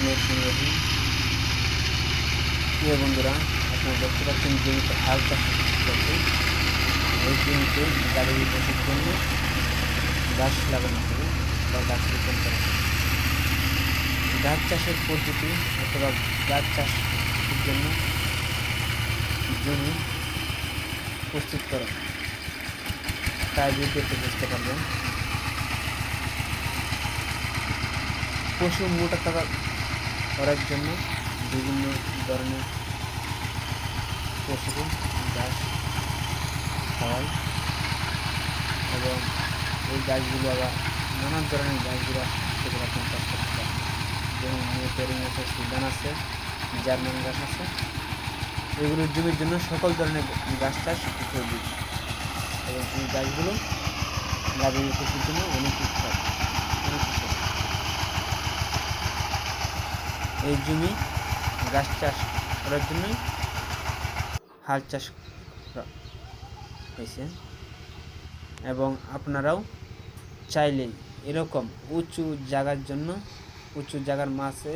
ইংরেজি প্রিয় বন্ধুরা, আপনারা দেখতে পাচ্ছেন জমিতে হাল চাষ করছে এই জমিতে গাড়ি বসের জন্য গাছ লাগানো হবে বা গাছ রোপণ করা হবে। গাছ চাষের পদ্ধতি অথবা গাছ চাষের জন্য জমি প্রস্তুত করা। তাই ভিডিওতে বুঝতে পারবেন। পশু মোটা থাকা করার জন্য বিভিন্ন ধরনের পশুকে গাছ খাওয়াই এবং এই গাছগুলো আবার নানান ধরনের গাছগুলো সেগুলো আপনি চাষ করতে পারেন যেমন পেরিং আছে সুদান আছে, জার্মান গাছ আছে। এগুলো জমির জন্য সকল ধরনের গাছ চাষ উপযোগী। এবং এই গাছগুলো গাভী পশুর জন্য অনেক উপকার। অনেক এই জমি গাছ চাষ করার জন্যই হাল চাষ হয়েছে। এবং আপনারাও চাইলেই এরকম উঁচু জায়গার জন্য, উঁচু জায়গার মাছে